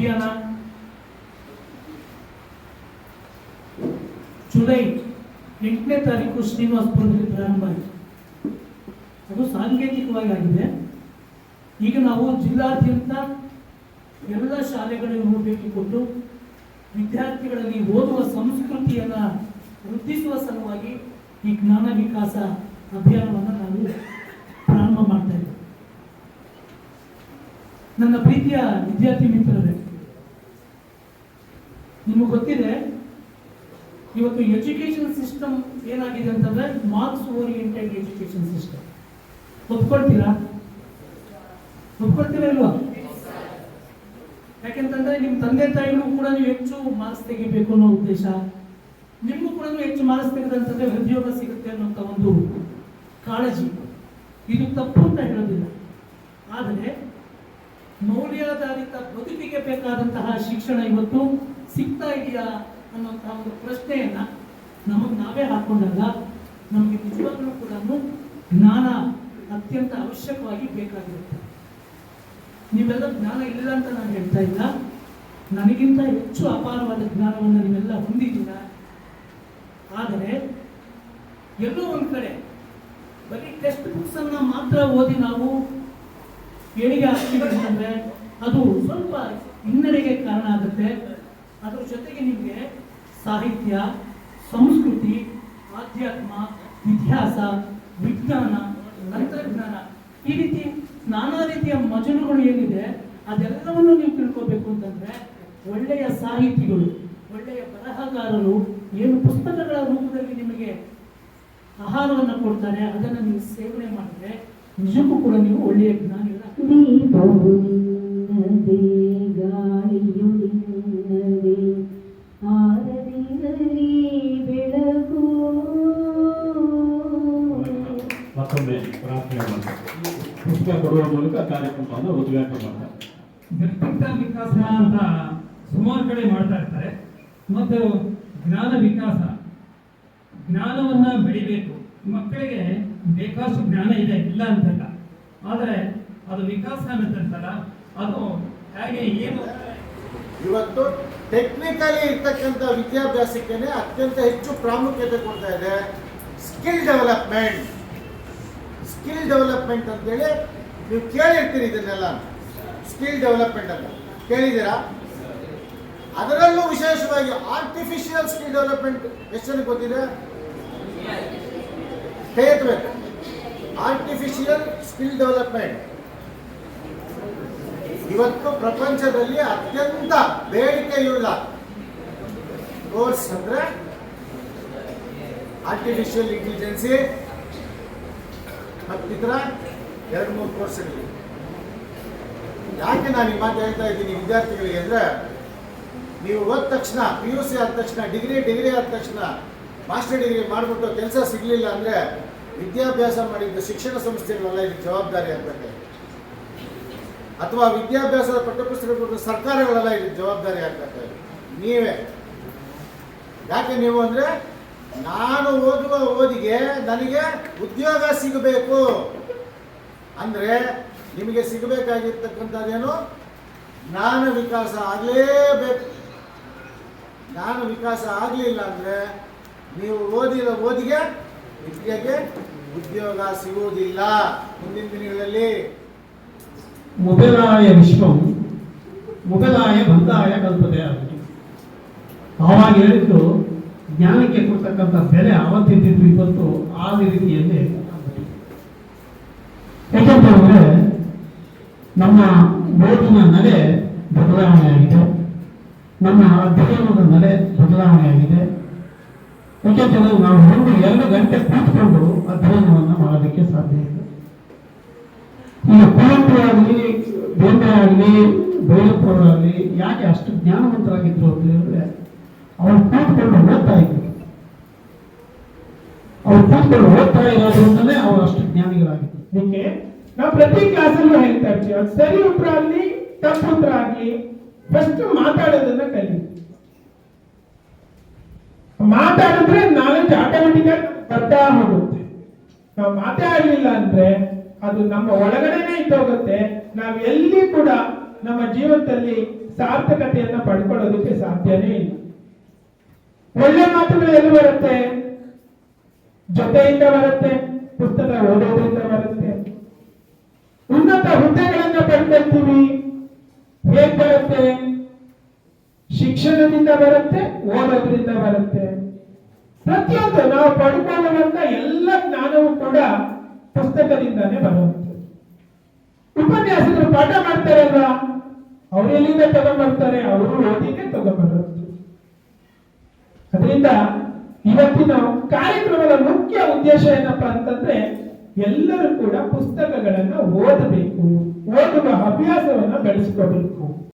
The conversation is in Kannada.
ಅಭಿಯಾನ ಜುಲೈ ಎಂಟನೇ ತಾರೀಕು ಶ್ರೀನಿವಾಸಪುರದಲ್ಲಿ ಪ್ರಾರಂಭ ಆಯಿತು. ಅದು ಸಾಂಕೇತಿಕವಾಗಿ ಆಗಿದೆ ಈಗ ನಾವು ಜಿಲ್ಲಾದ್ಯಂತ ಎಲ್ಲ ಶಾಲೆಗಳಿಗೂ ಭೇಟಿ ಕೊಟ್ಟು ವಿದ್ಯಾರ್ಥಿಗಳಲ್ಲಿ ಓದುವ ಸಂಸ್ಕೃತಿಯನ್ನ ವೃದ್ಧಿಸುವ ಸಲುವಾಗಿ ಈ ಜ್ಞಾನ ವಿಕಾಸ ಅಭಿಯಾನವನ್ನು ನಾವು ಪ್ರಾರಂಭ ಮಾಡ್ತಾ ಇದ್ದೇವೆ. ನನ್ನ ಪ್ರೀತಿಯ ವಿದ್ಯಾರ್ಥಿ ಮಿತ್ರರೇ ಗೊತ್ತಿದೆ ಇವತ್ತು ಎಜುಕೇಶನ್ ಸಿಸ್ಟಮ್ ಏನಾಗಿದೆ ಅಂತಂದ್ರೆ ಮಾರ್ಕ್ಸ್ ಓರಿಯೆಂಟೆಡ್ ಎಜುಕೇಶನ್ ಸಿಸ್ಟಮ್. ಒಪ್ಕೊಳ್ತೀರಾ? ಒಪ್ಕೊಳ್ತೀರಾ ಇಲ್ವಾ? ಯಾಕೆಂತಂದ್ರೆ ನಿಮ್ಮ ತಂದೆ ತಾಯಿಗೂ ಕೂಡ ನೀವು ಹೆಚ್ಚು ಮಾರ್ಕ್ಸ್ ತೆಗಿಬೇಕು ಅನ್ನೋ ಉದ್ದೇಶ. ನಿಮಗೂ ಕೂಡ ಹೆಚ್ಚು ಮಾರ್ಕ್ಸ್ ತೆಗೆದಂತಂದ್ರೆ ಉದ್ಯೋಗ ಸಿಗುತ್ತೆ ಅನ್ನೋಂಥ ಒಂದು ಕಾಳಜಿ. ಇದು ತಪ್ಪು ಅಂತ ಹೇಳೋದಿಲ್ಲ. ಆದರೆ ಮೌಲ್ಯಾಧಾರಿತ ಬದುಕಿಗೆ ಬೇಕಾದಂತಹ ಶಿಕ್ಷಣ ಇವತ್ತು ಸಿಗ್ತಾ ಇದೆಯಾ ಅನ್ನೋಂತಹ ಒಂದು ಪ್ರಶ್ನೆಯನ್ನ ನಮಗೆ ನಾವೇ ಹಾಕೊಂಡಾಗ ನಮಗೆ ನಿಜವಾಗ್ಲೂ ಕೂಡ ಜ್ಞಾನ ಅತ್ಯಂತ ಅವಶ್ಯಕವಾಗಿ ಬೇಕಾಗಿರುತ್ತೆ. ನೀವೆಲ್ಲ ಜ್ಞಾನ ಇಲ್ಲ ಅಂತ ನಾನು ಹೇಳ್ತಾ ಇಲ್ಲ. ನನಗಿಂತ ಹೆಚ್ಚು ಅಪಾರವಾದ ಜ್ಞಾನವನ್ನು ನೀವೆಲ್ಲ ಹೊಂದಿದ್ದೀರ? ಆದರೆ ಎಲ್ಲೋ ಒಂದು ಕಡೆ ಬರೀ ಟೆಕ್ಸ್ಟ್ ಬುಕ್ಸ್ ಅನ್ನ ಮಾತ್ರ ಓದಿ ನಾವು ಏಳಿಗೆ ಆಗ್ತೀವಿ ಅಂತಂದರೆ ಅದು ಸ್ವಲ್ಪ ಹಿನ್ನಡೆಗೆ ಕಾರಣ ಆಗುತ್ತೆ. ಅದ್ರ ಜೊತೆಗೆ ನಿಮಗೆ ಸಾಹಿತ್ಯ, ಸಂಸ್ಕೃತಿ, ಆಧ್ಯಾತ್ಮ, ಇತಿಹಾಸ, ವಿಜ್ಞಾನ, ತಂತ್ರಜ್ಞಾನ ಈ ರೀತಿ ನಾನಾ ರೀತಿಯ ಮಜಲುಗಳು ಏನಿದೆ ಅದೆಲ್ಲವನ್ನು ನೀವು ತಿಳ್ಕೋಬೇಕು ಅಂತಂದ್ರೆ ಒಳ್ಳೆಯ ಸಾಹಿತಿಗಳು, ಒಳ್ಳೆಯ ಬರಹಗಾರರು ಏನು ಪುಸ್ತಕಗಳ ರೂಪದಲ್ಲಿ ನಿಮಗೆ ಆಹಾರವನ್ನು ಕೊಡ್ತಾರೆ, ಅದನ್ನು ನೀವು ಸೇವನೆ ಮಾಡಿದ್ರೆ ನಿಜಕ್ಕೂ ಕೂಡ ನೀವು ಒಳ್ಳೆಯ ಜ್ಞಾನಿಗಳಾಗ್ತೀರಿ. ಮತ್ತೊಮ್ಮೆ ಪ್ರಾರ್ಥನೆ ಮಾಡ್ತಾರೆ ಪುಸ್ತಕ ಕೊಡುವ ಮೂಲಕ ಕಾರ್ಯಕ್ರಮವನ್ನು ಉದ್ಘಾಟನೆ ಮಾಡ್ತಾರೆ. ವ್ಯಕ್ತಿತ್ವ ವಿಕಾಸ ಅಂತ ಸುಮಾರು ಕಡೆ ಮಾಡ್ತಾ ಇರ್ತಾರೆ. ಮತ್ತು ಜ್ಞಾನ ವಿಕಾಸ ಜ್ಞಾನವನ್ನು ಬೆಳಿಬೇಕು. ಮಕ್ಕಳಿಗೆ ಬೇಕಾಷ್ಟು ಜ್ಞಾನ ಇದೆ ಇಲ್ಲ ಅಂತಲ್ಲ. ಆದರೆ ಅದು ವಿಕಾಸ ಅನ್ನತ್ತಲ್ಲ ಅದು ಹೇಗೆ ಏನು? ಇವತ್ತು ಟೆಕ್ನಿಕಲಿ ಇರ್ತಕ್ಕಂಥ ವಿದ್ಯಾಭ್ಯಾಸಕ್ಕೆ ಅತ್ಯಂತ ಹೆಚ್ಚು ಪ್ರಾಮುಖ್ಯತೆ ಕೊಡ್ತಾ ಇದೆ ಸ್ಕಿಲ್ ಡೆವಲಪ್ಮೆಂಟ್ ಸ್ಕಿಲ್ ಡೆವಲಪ್ಮೆಂಟ್ ಅಂತೇಳಿ ನೀವು ಕೇಳಿರ್ತೀರಿ ಇದನ್ನೆಲ್ಲ. ಸ್ಕಿಲ್ ಡೆವಲಪ್ಮೆಂಟ್ ಅಂತ. ಕೇಳಿದ್ದೀರಾ? ಅದರಲ್ಲೂ ವಿಶೇಷವಾಗಿ ಆರ್ಟಿಫಿಷಿಯಲ್ ಸ್ಕಿಲ್ ಡೆವಲಪ್ಮೆಂಟ್ ಎಷ್ಟು ಜನಕ್ಕೆ ಗೊತ್ತಿದೆ ಕೈ ಆರ್ಟಿಫಿಷಿಯಲ್ ಸ್ಕಿಲ್ ಡೆವಲಪ್ಮೆಂಟ್ ಇವತ್ತು ಪ್ರಪಂಚದಲ್ಲಿ ಅತ್ಯಂತ ಬೇಡಿಕೆಯುಳ್ಳ ಕೋರ್ಸ್ ಅಂದ್ರೆ ಆರ್ಟಿಫಿಷಿಯಲ್ ಇಂಟೆಲಿಜೆನ್ಸಿ ಮತ್ತಿತರ ಎರಡು ಮೂರು ಕೋರ್ಸ್ಗಳಿವೆ ಯಾಕೆ ನಾನು ಈ ಮಾತು ಹೇಳ್ತಾ ಇದ್ದೀನಿ ವಿದ್ಯಾರ್ಥಿಗಳಿಗೆ ಅಂದರೆ, ನೀವು ಹೋದ ತಕ್ಷಣ ಪಿ ಯು ಸಿ ಆದ ತಕ್ಷಣ, ಡಿಗ್ರಿ ಡಿಗ್ರಿ ಆದ ತಕ್ಷಣ, ಮಾಸ್ಟರ್ ಡಿಗ್ರಿ ಮಾಡಿಬಿಟ್ಟು ಕೆಲಸ ಸಿಗಲಿಲ್ಲ ಅಂದರೆ, ವಿದ್ಯಾಭ್ಯಾಸ ಮಾಡಿದ್ದು ಶಿಕ್ಷಣ ಸಂಸ್ಥೆಗಳೆಲ್ಲ ಇದಕ್ಕೆ ಜವಾಬ್ದಾರಿ ಆಗಬೇಕು ಅಥವಾ ವಿದ್ಯಾಭ್ಯಾಸದ ಪಠ್ಯಪುಸ್ತಕ ಕೊಟ್ಟು ಸರ್ಕಾರಗಳೆಲ್ಲ ಇದಕ್ಕೆ ಜವಾಬ್ದಾರಿ ಆಗ್ಬೇಕು ನೀವೇ. ಯಾಕೆ ನೀವು ಅಂದರೆ ನಾನು ಓದುವ ಓದಿಗೆ ನನಗೆ ಉದ್ಯೋಗ ಸಿಗಬೇಕು. ಅಂದರೆ ನಿಮಗೆ ಸಿಗಬೇಕಾಗಿರ್ತಕ್ಕಂಥದ್ದೇನು? ಜ್ಞಾನ ವಿಕಾಸ ಆಗಲೇಬೇಕು. ಜ್ಞಾನ ವಿಕಾಸ ಆಗಲಿಲ್ಲ ಅಂದರೆ ನೀವು ಓದಿದ ಓದಿಗೆ ವಿದ್ಯೆಗೆ ಉದ್ಯೋಗ ಸಿಗುವುದಿಲ್ಲ. ಮುಂದಿನ ದಿನಗಳಲ್ಲಿ. ಮೊದಲಾಯ ವಿಶ್ವಂ ಮೊದಲಾಯ ಬಂದಾಯ ಕಲ್ಪತೆ ಆಗುತ್ತೆ ಆವಾಗ ಹೇಳಿದ್ದು ಜ್ಞಾನಕ್ಕೆ ಕೊಡ್ತಕ್ಕಂಥ ಬೆಲೆ ಅವತ್ತಿದ್ದು ಇವತ್ತು ಆ ರೀತಿಯಲ್ಲಿ ಯಾಕಂತ ಯಾಕೆಂತಂದ್ರೆ ನಮ್ಮ ಓದಿನ ನಡೆ ಬದಲಾವಣೆ ಆಗಿದೆ. ನಮ್ಮ ಅಧ್ಯಯನದ ನಡೆ ಬದಲಾವಣೆ ಆಗಿದೆ. ಯಾಕೆಂತಂದ್ರೆ ನಾವು ಒಂದು ಎರಡು ಗಂಟೆ ಕೂತ್ಕೊಂಡು ಅಧ್ಯಯನವನ್ನು ಮಾಡೋದಕ್ಕೆ ಸಾಧ್ಯ ಇದೆ ಈಗ ಕುವೆಂಪು ಆಗಲಿ ಬೇಂದ್ರೆ ಆಗಲಿ ಭೈರಪ್ಪವರಾಗಲಿ ಯಾಕೆ ಅಷ್ಟು ಜ್ಞಾನವಂತರಾಗಿದ್ರು ಅಂತ ಹೇಳಿದ್ರೆ ಅವ್ರು ಕೂತ್ಕೊಂಡು ಓದ್ತಾ ಇದ್ರು ಅವ್ರು ಕೂತ್ಕೊಂಡು ಓದ್ತಾ ಇರೋದ್ರಿಂದಲೇ ಅವ್ರು ಅಷ್ಟು ಜ್ಞಾನಿಗಳಾಗಿದ್ರು ಅದಕ್ಕೆ ನಾವು ಪ್ರತಿ ಕ್ಲಾಸಲ್ಲೂ ಹೇಳ್ತಾ ಇರ್ತೀವಿ, ಅದು ಸರಿ ಉತ್ತರ ಆಗ್ಲಿ, ತಪ್ಪು ಆಗ್ಲಿ ಫಸ್ಟ್ ಮಾತಾಡೋದನ್ನ ಕಲಿ. ಮಾತಾಡಿದ್ರೆ ನಾಲೆಜ್ ಆಟೋಮೆಟಿಕ್ ಆಗಿ ಬರ್ತಾ ಹೋಗುತ್ತೆ. ನಾವು ಮಾತಾಡಲಿಲ್ಲ ಅಂದ್ರೆ ಅದು ನಮ್ಮ ಒಳಗಡೆನೆ ಇದ್ದೋಗುತ್ತೆ. ನಾವು ಎಲ್ಲಿ ಕೂಡ ನಮ್ಮ ಜೀವನದಲ್ಲಿ ಸಾರ್ಥಕತೆಯನ್ನ ಪಡ್ಕೊಳ್ಳೋದಕ್ಕೆ ಸಾಧ್ಯನೇ ಇಲ್ಲ. ಒಳ್ಳೆ ಮಾತುಗಳು ಎಲ್ಲಿ ಬರುತ್ತೆ? ಜೊತೆಯಿಂದ ಬರುತ್ತೆ, ಪುಸ್ತಕ ಓದೋದ್ರಿಂದ ಬರುತ್ತೆ. ಉನ್ನತ ಹುದ್ದೆಗಳನ್ನ ಪಡ್ಕೊಳ್ತೀವಿ. ಹೇಗ್ ಬರುತ್ತೆ? ಶಿಕ್ಷಣದಿಂದ ಬರುತ್ತೆ, ಓದೋದ್ರಿಂದ ಬರುತ್ತೆ. ಪ್ರತಿಯೊಂದು ನಾವು ಪಡ್ಕೊಳ್ಳುವಂತ ಎಲ್ಲ ಜ್ಞಾನವೂ ಕೂಡ ಪುಸ್ತಕದಿಂದಾನೇ ಬರುತ್ತೆ. ಉಪನ್ಯಾಸಕರು ಪಾಠ ಮಾಡ್ತಾರಲ್ವಾ? ಅವ್ರು ಎಲ್ಲಿಂದ ತಗೊಂಡ್ಬರ್ತಾರೆ? ಅವರು ಓದಿಗೆ ತಗೊಂಡ್ಬರುತ್ತೆ ಅದರಿಂದ ಇವತ್ತಿನ ಕಾರ್ಯಕ್ರಮದ ಮುಖ್ಯ ಉದ್ದೇಶ ಏನಪ್ಪಾ ಅಂತಂದ್ರೆ ಎಲ್ಲರೂ ಕೂಡ ಪುಸ್ತಕಗಳನ್ನ ಓದಬೇಕು ಓದುವ ಅಭ್ಯಾಸವನ್ನ ಬೆಳೆಸ್ಕೋಬೇಕು.